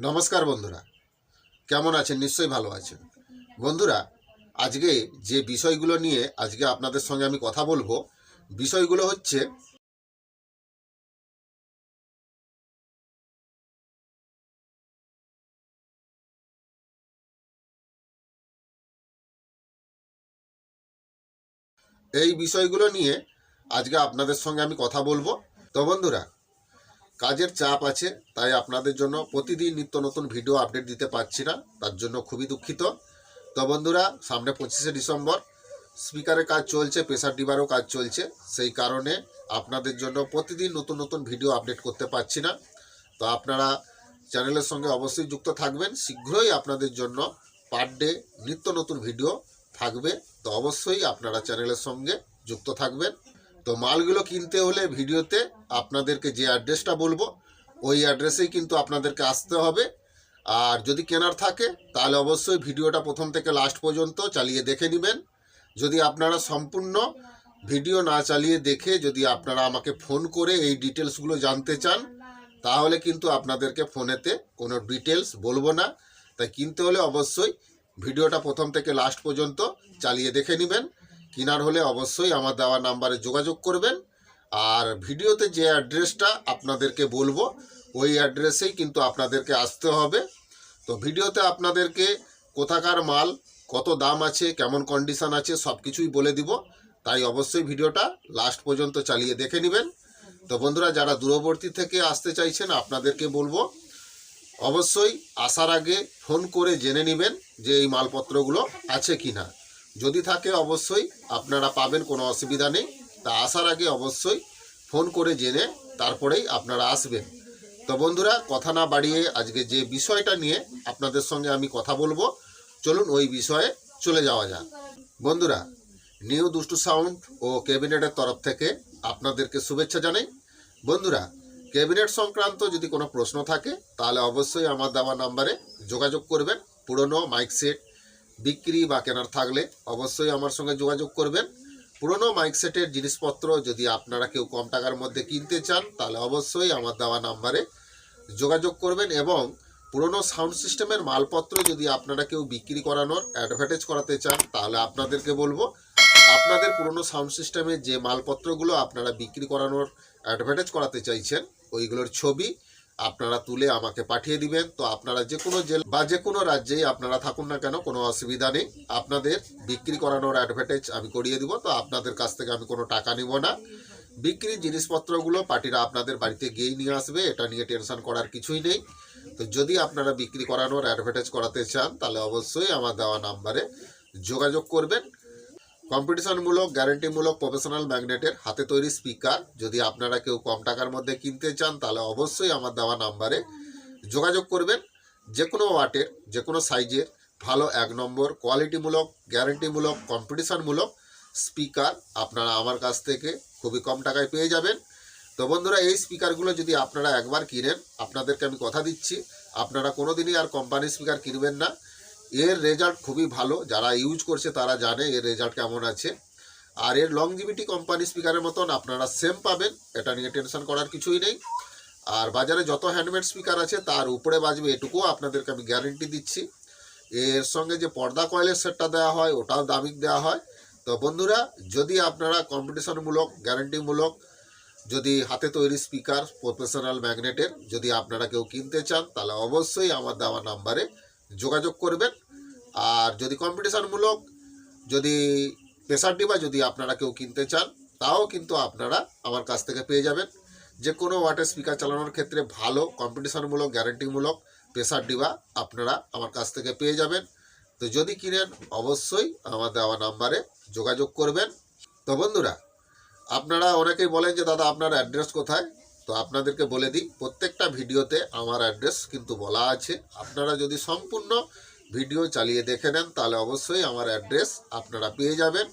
নমস্কার বন্ধুরা। কেমন আছেন? নিশ্চয়ই ভালো আছেন। বন্ধুরা, আজকে যে বিষয়গুলো নিয়ে আজকে আপনাদের সঙ্গে আমি কথা বলব, বিষয়গুলো হচ্ছে এই বিষয়গুলো নিয়ে আজকে আপনাদের সঙ্গে আমি কথা বলব। তো বন্ধুরা কাজের চাপ আছে, তাই আপনাদের জন্য প্রতিদিন নিত্য নতুন ভিডিও আপডেট দিতে পারছি না, তার জন্য খুবই দুঃখিত। তো বন্ধুরা, সামনে পঁচিশে ডিসেম্বর স্পিকারের কাজ চলছে প্রেসার ডিবারও কাজ চলছে, সেই কারণে আপনাদের জন্য প্রতিদিন নতুন নতুন ভিডিও আপডেট করতে পারছি না। তো আপনারা চ্যানেলের সঙ্গে অবশ্যই যুক্ত থাকবেন, শীঘ্রই আপনাদের জন্য পার ডে নিত্য নতুন ভিডিও থাকবে। তো অবশ্যই আপনারা চ্যানেলের সঙ্গে যুক্ত থাকবেন। তো মালগুলো কিনতে হলে ভিডিওতে আপনাদেরকে যে অ্যাড্রেসটা বলব, ওই অ্যাড্রেসেই কিন্তু আপনাদেরকে আসতে হবে। আর যদি কেনার থাকে, তাহলে অবশ্যই ভিডিওটা প্রথম থেকে লাস্ট পর্যন্ত চালিয়ে দেখে নেবেন। যদি আপনারা সম্পূর্ণ ভিডিও না চালিয়ে দেখে যদি আপনারা আমাকে ফোন করে এই ডিটেলসগুলো জানতে চান, তাহলে কিন্তু আপনাদেরকে ফোনেতে কোনো ডিটেলস বলব না। তাই কিনতে হলে অবশ্যই ভিডিওটা প্রথম থেকে লাস্ট পর্যন্ত চালিয়ে দেখে নেবেন। কেনার হলে অবশ্যই আমার দেওয়া নাম্বারে যোগাযোগ করবেন। আর ভিডিওতে যে অ্যাড্রেসটা আপনাদেরকে বলব, ওই অ্যাড্রেসেই কিন্তু আপনাদেরকে আসতে হবে। তো ভিডিওতে আপনাদেরকে কোথাকার মাল, কত দাম আছে, কেমন কন্ডিশন আছে সব কিছুই বলে দিব। তাই অবশ্যই ভিডিওটা লাস্ট পর্যন্ত চালিয়ে দেখে নেবেন। তো বন্ধুরা, যারা দূরবর্তী থেকে আসতে চাইছেন, আপনাদেরকে বলব, অবশ্যই আসার আগে ফোন করে জেনে নেবেন যে এই মালপত্রগুলো আছে কি না যদি থাকে অবশ্যই আপনারা পাবেন, কোনো অসুবিধা নেই। তা আসার আগে অবশ্যই ফোন করে জেনে তারপরেই আপনারা আসবেন। তো বন্ধুরা, কথা না বাড়িয়ে আজকে যে বিষয়টা নিয়ে আপনাদের সঙ্গে আমি কথা বলব, চলুন ওই বিষয়ে চলে যাওয়া যাক। বন্ধুরা, নিউ দুষ্টু সাউন্ড ও ক্যাবিনেটের তরফ থেকে আপনাদেরকে শুভেচ্ছা জানাই। বন্ধুরা, ক্যাবিনেট সংক্রান্ত যদি কোনো প্রশ্ন থাকে, তাহলে অবশ্যই আমার দেওয়া নাম্বারে যোগাযোগ করবেন। পুরনো মাইক সেট বিক্রি বা কেনার থাকলে অবশ্যই আমার সঙ্গে যোগাযোগ করবেন। পুরনো মাইক সেটের জিনিসপত্র যদি আপনারা কেউ কম টাকার মধ্যে কিনতে চান, তাহলে অবশ্যই আমার দেওয়া নাম্বারে যোগাযোগ করবেন এবং পুরনো সাউন্ড সিস্টেমের মালপত্র যদি আপনারা কেউ বিক্রি করানোর, অ্যাডভার্টাইজ করাতে চান, তাহলে আপনাদেরকে বলব, আপনাদের পুরনো সাউন্ড সিস্টেমের যে মালপত্রগুলো আপনারা বিক্রি করানোর, অ্যাডভার্টাইজ করাতে চাইছেন, ওইগুলোর ছবি আপনারা তুলে আমাকে পাঠিয়ে দিবেন। তো আপনারা যে কোনো জেলা বা যে কোনো রাজ্যেই আপনারা থাকুন না কেন, কোনো অসুবিধা নেই। আপনাদের বিক্রি করানোর অ্যাডভার্টাইজ আমি করিয়ে দিব। তো আপনাদের কাছ থেকে আমি কোনো টাকা নিব না। বিক্রি জিনিসপত্রগুলো পার্টিরা আপনাদের বাড়িতে গিয়েই নিয়ে আসবে, এটা নিয়ে টেনশন করার কিছুই নেই। তো যদি আপনারা বিক্রি করানোর অ্যাডভার্টাইজ করাতে চান, তাহলে অবশ্যই আমার দেওয়া নাম্বারে যোগাযোগ করবেন। কম্পিটিশনমূলক, গ্যারেন্টিমূলক, প্রফেশনাল ম্যাগনেটের হাতে তৈরি স্পিকার। যদি আপনারা কেউ কম টাকার মধ্যে কিনতে চান, তাহলে অবশ্যই আমার দেওয়া নাম্বারে যোগাযোগ করবেন। যে কোনো ওয়াটের যে কোনো সাইজের, ভালো এক নম্বর, কোয়ালিটিমূলক, গ্যারেন্টিমূলক, কম্পিটিশনমূলক স্পিকার আপনারা আমার কাছ থেকে খুবই কম টাকায় পেয়ে যাবেন। তো বন্ধুরা, এই স্পিকারগুলো যদি আপনারা একবার কিনেন, আপনাদেরকে আমি কথা দিচ্ছি, আপনারা কোনো দিনই আর কোম্পানির স্পিকার কিনবেন না। এর রেজাল্ট খুবই ভালো। যারা ইউজ করছে তারা জানে এর রেজাল্ট কেমন আছে। আর এর লংজিভিটি কোম্পানি স্পিকারের মতন আপনারা সেম পাবেন, এটা নিয়ে টেনশন করার কিছুই নেই। আর বাজারে যত হ্যান্ডমেড স্পিকার আছে, তার উপরে বাজবে এটুকুও আপনাদেরকে আমি গ্যারেন্টি দিচ্ছি। এর সঙ্গে যে পর্দা কয়েলের সেটটা দেওয়া হয়, ওটাও দামিক দেওয়া হয়। তো বন্ধুরা, যদি আপনারা কম্পিটিশনমূলক গ্যারেন্টিমূলক যদি হাতে তৈরি স্পিকার প্রফেশনাল ম্যাগনেটের যদি আপনারা কেউ কিনতে চান, তাহলে অবশ্যই আমার দেওয়া নাম্বারে যোগাযোগ করবেন। আর যদি কম্পিটিশানমূলক, যদি প্রেসার ডিবা যদি আপনারা কেউ কিনতে চান, তাও কিন্তু আপনারা আমার কাছ থেকে পেয়ে যাবেন। যে কোনো ওয়াটার স্পিকার চালানোর ক্ষেত্রে ভালো, কম্পিটিশনমূলক গ্যারেন্টিমূলক প্রেসার ডিবা আপনারা আমার কাছ থেকে পেয়ে যাবেন। তো যদি কিনেন, অবশ্যই আমার দেওয়া নাম্বারে যোগাযোগ করবেন। তো বন্ধুরা, আপনারা অনেকেই বলেন যে, দাদা, আপনার অ্যাড্রেস কোথায়? তো আপনাদেরকে বলে দিই, প্রত্যেকটা ভিডিওতে আমার অ্যাড্রেস কিন্তু বলা আছে। আপনারা যদি সম্পূর্ণ ভিডিও চালিয়ে দেখে নেন, তাহলে অবশ্যই আমার অ্যাড্রেস আপনারা পেয়ে যাবেন।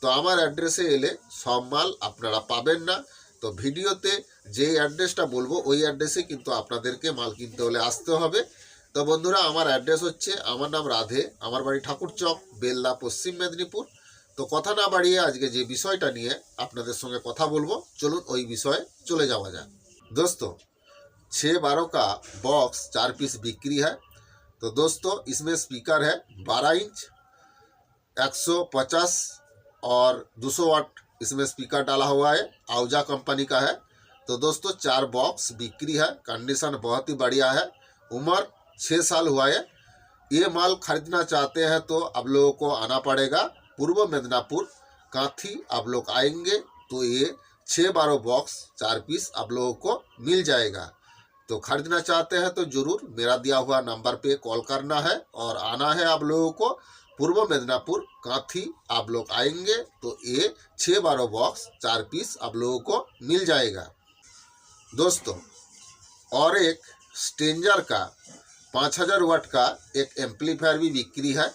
তো আমার অ্যাড্রেসে এলে সব মাল আপনারা পাবেন না। তো ভিডিওতে যে অ্যাড্রেসটা বলব, ওই অ্যাড্রেসে কিন্তু আপনাদেরকে মাল কিনতে হলে আসতে হবে। তো বন্ধুরা, আমার অ্যাড্রেস হচ্ছে, আমার নাম রাধে, আমার বাড়ি ঠাকুরচক, বেল্লা, পশ্চিম মেদিনীপুর। তো কথা না বাড়িয়ে আজকে যে বিষয়টা নিয়ে আপনাদের সঙ্গে কথা বলবো চলুন ওই বিষয়ে চলে যাওয়া যাক দোস্ত छः बारह का बॉक्स चार पीस बिक्री है तो दोस्तों इसमें स्पीकर है बारह इंच 150 और 200 वाट इसमें स्पीकर डाला हुआ है आउजा कंपनी का है तो दोस्तों चार बॉक्स बिक्री है कंडीशन बहुत ही बढ़िया है उम्र छः साल हुआ है ये माल खरीदना चाहते हैं तो आप लोगों को आना पड़ेगा पूर्व मेदिनीपुर, कांथी आप लोग आएँगे तो ये छः बारह बॉक्स चार पीस आप लोगों को मिल जाएगा। तो खरीदना चाहते हैं तो ज़रूर मेरा दिया हुआ नंबर पे कॉल करना है और आना है आप लोगों को। पूर्व मेदिनीपुर, कांथी आप लोग आएँगे तो ये छः बारह बॉक्स चार पीस आप लोगों को मिल जाएगा। दोस्तों, और एक स्टेंजर का, पाँच हज़ार वाट का एक एम्पलीफायर भी बिक्री है।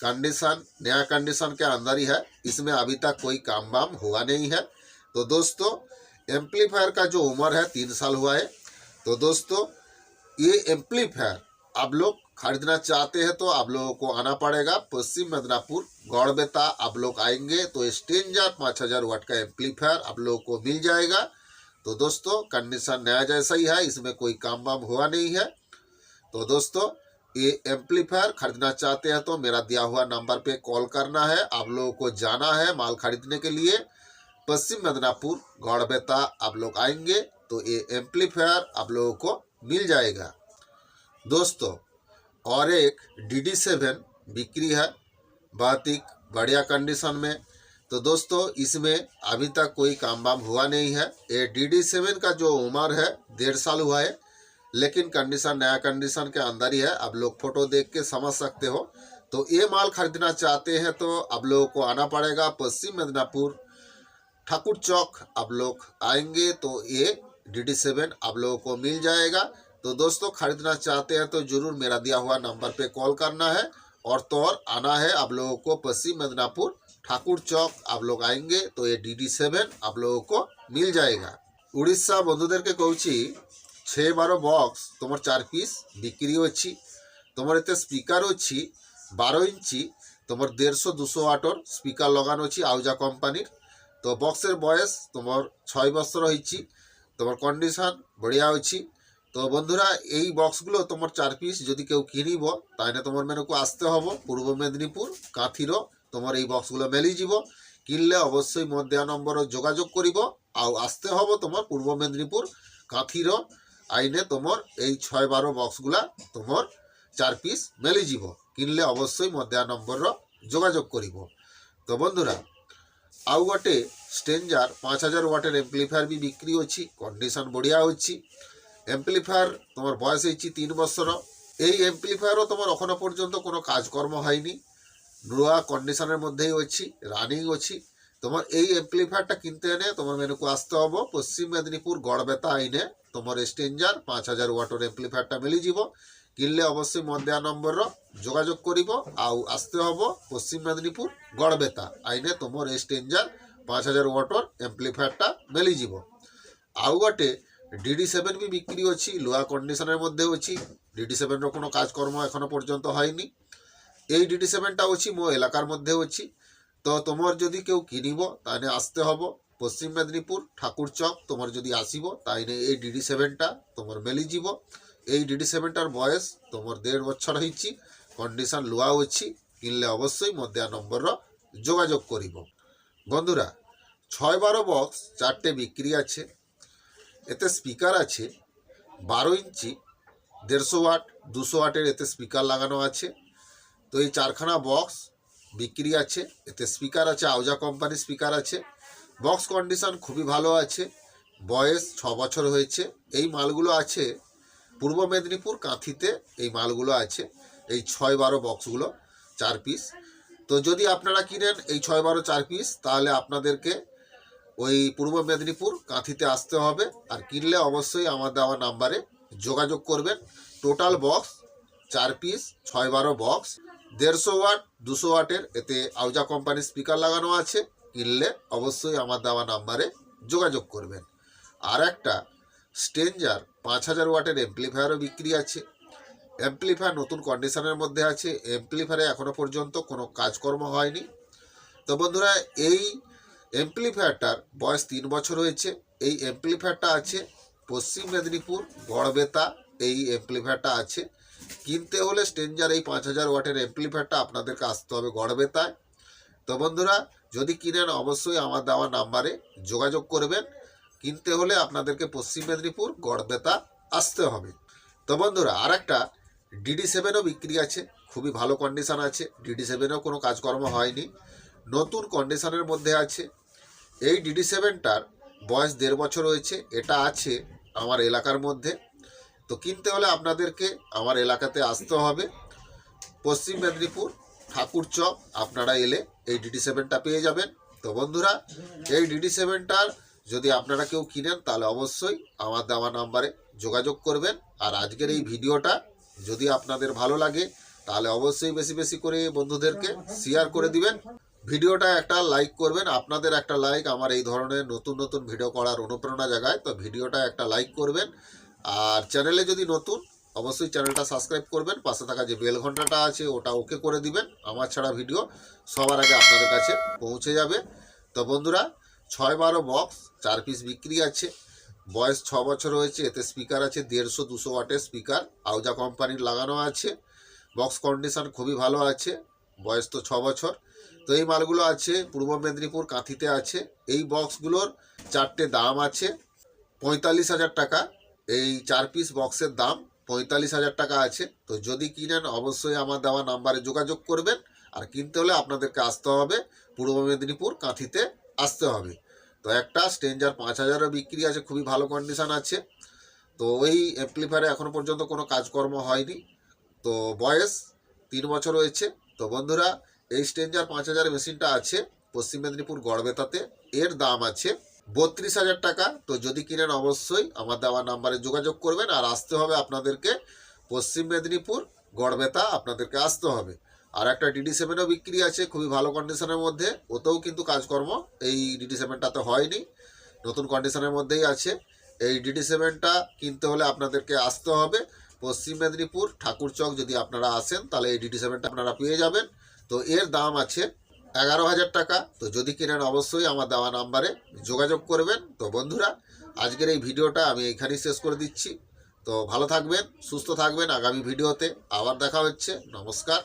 कंडीशन नया कंडीशन के अंदर ही है। इसमें अभी तक कोई काम वाम हुआ नहीं है। तो दोस्तों एम्पलीफायर का जो उम्र है, तीन साल हुआ है। तो दोस्तों, ये एम्पलीफायर आप लोग खरीदना चाहते हैं तो आप लोगों को आना पड़ेगा। पश्चिम मेदिनीपुर, गौड़बेता आप लोग आएँगे तो स्टेंजर पाँच हज़ार वाट का एम्पलीफायर आप लोगों को मिल जाएगा। तो दोस्तों कंडीशन नया जैसा ही है, इसमें कोई काम वाम हुआ नहीं है। तो दोस्तों ये एम्पलीफायर खरीदना चाहते हैं तो मेरा दिया हुआ नंबर पे कॉल करना है। आप लोगों को जाना है माल खरीदने के लिए। पश्चिम मेदिनीपुर, गौड़बेता आप लोग आएँगे तो ये एम्पलीफायर आप लोगों को मिल जाएगा। दोस्तों, और एक डी डी सेवन बिक्री है बहुत ही बढ़िया कंडीशन में। तो दोस्तों, इसमें अभी तक कोई काम वाम हुआ नहीं है। ये डी डी सेवन का जो उम्र है, डेढ़ साल हुआ है। लेकिन कंडीशन नया कंडीशन के अंदर ही है। आप लोग फ़ोटो देख के समझ सकते हो। तो ये माल खरीदना चाहते हैं तो आप लोगों को आना पड़ेगा पश्चिम मिदनापुर, ठाकुर चौक। आप लोग आएँगे तो ये डी डी सेवन आप लोगों को मिल जाएगा। तो दोस्तों, खरीदना चाहते हैं तो ज़रूर मेरा दिया हुआ नंबर पे कॉल करना है। और तो और आना है आप लोगों को पश्चिम मिदनापुर, ठाकुर चौक। आप लोग आएँगे तो ये डी डी सेवन आप लोगों को मिल जाएगा। उड़ीसा बंधुदेर के कौची ଛେ বারো বক্স তোমার চার পিস বিক্রি হচ্ছে। তোমার এতে স্পিকার ଅଛି বারো ইঞ্চি, তোমার দেড়শো দুশো আটর স্পিকার লগানো হচ্ছে আউজা কোম্পানির তো বক্সের বয়স তোমার ছয় বছর হয়েছি, তোমার কন্ডিশন বড়িয়া হচ্ছে তো বন্ধুরা, এই বক্সগুলো তোমার চার পিস যদি কেউ কিনিব তাহলে তোমার মেনুকু আসতে হব, পূর্ব মেদিনীপুর কাঁথির তোমার এই বক্সগুলো মেলি যাব কিনলে অবশ্যই মধ্য নম্বর যোগাযোগ করিব, আও আসতে হব তোমার পূর্ব মেদিনীপুর কাঁথির আইনে তোমার এই ছয় বারো বক্সগুলা তোমার চার পিস মেলে যাব কিনলে অবশ্যই মধ্যা নম্বর যোগাযোগ করিব। তো বন্ধুরা, আউ গোটে স্টেঞ্জার পাঁচ হাজার ওয়াটের এমপ্লিফায়ার বি বিক্রি হচ্ছে কন্ডিশন বড়িয়া হচ্ছে। এমপ্লিফায়ার তোমার বয়স হয়েছি তিন বছর এই এমপ্লিফায়ারও তোমার এখনও পর্যন্ত কোনো কাজকর্ম হয়নি। নূয়া কন্ডিশনের মধ্যেই হচ্ছে রানিং হচ্ছে। তোমার এই অ্যাম্পলিফায়ারটা কিনতে এনে তোমার মেনুকু আসতে হবে। পশ্চিম মেদিনীপুর গড়বেতা আইনে তোমার স্টেঞ্জার পাঁচ হাজার ওয়াটর আম্প্লিফায়ারটা মিলিযিব কিনলে অবশ্যই মত দেওয়া নম্বরর যোগাযোগ করিব। আউ আসতে হব পশ্চিম মেদিনীপুর গড়বেতা আইনে তোমার স্টেঞ্জার পাঁচ হাজার ওয়াটর আম্প্লিফায়ারটা মিলিযিব আউ গটে ডিডি সেভেন বি বিক্রি অছি লোয়া কন্ডিশনের মধ্যে অছি ডিডি সেভেনর কোনো কাজকর্ম এখনও পর্যন্ত হয়নি। এই ডিডি সেভেনটা অছি মো এলাকার মধ্যে অছি তো তোমার যদি কেউ কিনিব তাহলে আসতে হব। পশ্চিম মেদিনীপুর, ঠাকুর চক, তোমার যদি আসিব তাহলে এই ডিডি সেভেনটা তোমার মেলিଯିବ এই ডিডি সেভেনটার বয়স তোমার দেড় বছর হয়েছি কন্ডিশন লোয়া অছি কিনলে অবশ্যই মধ্যে নম্বরর যোগাযোগ করিব। বন্ধুরা, ছয় বারো বক্স, চারটে বিক্রি আছে, এতে স্পিকার আছে, বারো ইঞ্চি, দেড়শো ওয়াট, দুশো ওয়াটের এতে স্পিকার লাগানো আছে। তো এই চারখানা বক্স বিক্রি আছে, এতে স্পিকার আছে আউজা কোম্পানির স্পিকার আছে বক্স কন্ডিশন খুবই ভালো আছে, বয়স ছ বছর হয়েছে, এই মালগুলো আছে পূর্ব মেদিনীপুর কাঁথিতে, এই মালগুলো আছে, এই ছয় বারো বক্সগুলো চার পিস তো যদি আপনারা কিনেন এই ছয় বারো চার পিস তাহলে আপনাদেরকে ওই পূর্ব মেদিনীপুর কাঁথিতে আসতে হবে, আর কিনলে অবশ্যই আমার দেওয়া নাম্বারে যোগাযোগ করবেন। টোটাল বক্স চার পিস ছয় বারো বক্স দেড়শো ওয়াট, দুশো ওয়াটের, এতে আউজা কোম্পানির স্পিকার লাগানো আছে। কিনলে অবশ্যই আমার দেওয়া নাম্বারে যোগাযোগ করবেন। আর একটা স্টেঞ্জার পাঁচ হাজার ওয়াটের এমপ্লিফায়ারও বিক্রি আছে। এমপ্লিফায়ার নতুন কন্ডিশনের মধ্যে আছে। এমপ্লিফায়ারে এখনও পর্যন্ত কোনো কাজকর্ম হয়নি। তো বন্ধুরা, এই এমপ্লিফায়ারটার বয়স তিন বছর হয়েছে। এই এমপ্লিফায়ারটা আছে পশ্চিম মেদিনীপুর গড়বেতা এই এমপ্লিফায়ারটা আছে। কিনতে হলে স্টেঞ্জার এই পাঁচ হাজার ওয়াটের এমপ্লিফায়ারটা আপনাদেরকে আসতে হবে গড়বেতায়। তো বন্ধুরা, যদি কিনেন অবশ্যই আমার দেওয়া নাম্বারে যোগাযোগ করবেন। কিনতে হলে আপনাদেরকে পশ্চিম মেদিনীপুর গড়বেতা আসতে হবে। তো বন্ধুরা আর একটা ডিডি সেভেনও বিক্রি আছে, খুবই ভালো কন্ডিশন আছে। ডিডি সেভেনও কোনো কাজকর্ম হয়নি, নতুন কন্ডিশানের মধ্যে আছে। এই ডিডি সেভেনটার বয়স দেড় বছর হয়েছে, এটা আছে আমার এলাকার মধ্যে। তো কিনতে হলে আপনাদেরকে আমার এলাকাতে আসতে হবে। পশ্চিম মেদিনীপুর, ঠাকুর চক, আপনারা এলে এই ডিডি সেভেনটা পেয়ে যাবেন। তো বন্ধুরা, এই ডিডি সেভেনটার যদি আপনারা কেউ কিনেন, তাহলে অবশ্যই আমার দেওয়া নাম্বারে যোগাযোগ করবেন। আর আজকের এই ভিডিওটা যদি আপনাদের ভালো লাগে, তাহলে অবশ্যই বেশি বেশি করে বন্ধুদেরকে শেয়ার করে দিবেন। ভিডিওটা একটা লাইক করবেন, আপনাদের একটা লাইক আমার এই ধরনের নতুন নতুন ভিডিও করার অনুপ্রেরণা জাগায়, তো ভিডিওটা একটা লাইক করবেন। আর চ্যানেলে যদি নতুন, অবশ্যই চ্যানেলটা সাবস্ক্রাইব করবেন, পাশে থাকা যে বেল ঘন্টাটা আছে, ওটা ওকে করে দিবেন। আমার ছাড়া ভিডিও সবার আগে আপনাদের কাছে পৌঁছে যাবে। তো বন্ধুরা, ছয় বারো বক্স চার পিস বিক্রি আছে। বয়স ছ বছর হয়েছে, এতে স্পিকার আছে, দেড়শো দুশো ওয়াটের স্পিকার আউজা কোম্পানির লাগানো আছে। বক্স কন্ডিশন খুবই ভালো আছে, বয়স তো ছ বছর। তো এই মালগুলো আছে, পূর্ব মেদিনীপুর কাঁথিতে আছে। এই বক্সগুলোর চারটে দাম আছে, পঁয়তাল্লিশ হাজার টাকা। এই চার পিস বক্সের দাম পঁয়তাল্লিশ হাজার টাকা আছে। তো যদি কিনেন, অবশ্যই আমার দেওয়া নাম্বারে যোগাযোগ করবেন। আর কিনতে হলে আপনাদেরকে আসতে হবে। পূর্ব মেদিনীপুর কাঁথিতে আসতে হবে। তো একটা স্টেঞ্জার পাঁচ হাজারও বিক্রি আছে, খুবই ভালো কন্ডিশন আছে। তো ওই অ্যাম্প্লিফায়ারে এখনও পর্যন্ত কোনো কাজকর্ম হয়নি। তো বয়স তিন বছর হয়েছে। তো বন্ধুরা, এই স্টেঞ্জার পাঁচ হাজার মেশিনটা আছে পশ্চিম মেদিনীপুর গড়বেতাতে। এর দাম আছে বত্রিশ হাজার টাকা। তো যদি কিনেন অবশ্যই আমার দেওয়া নাম্বারে যোগাযোগ করবেন আর আসতে হবে আপনাদেরকে পশ্চিম মেদিনীপুর, গড়বেতা আপনাদেরকে আসতে হবে। আর একটা ডিডি সেভেনও বিক্রি আছে খুবই ভালো কন্ডিশনের মধ্যে, ওতেও কিন্তু কাজকর্ম এই ডিডি সেভেনটাতে হয়নি। নতুন কন্ডিশনের মধ্যেই আছে। এই ডিডি সেভেনটা কিনতে হলে আপনাদেরকে আসতে হবে। পশ্চিম মেদিনীপুর, ঠাকুরচক যদি আপনারা আসেন, তাহলে এই ডিডি সেভেনটা আপনারা পেয়ে যাবেন। তো এর দাম আছে এগারো হাজার টাকা। তো যদি কেনেন অবশ্যই আমার দেওয়া নাম্বারে যোগাযোগ করবেন। তো বন্ধুরা, আজকের এই ভিডিওটা আমি এখানেই শেষ করে দিচ্ছি। তো ভালো থাকবেন, সুস্থ থাকবেন। আগামী ভিডিওতে আবার দেখা হচ্ছে। নমস্কার।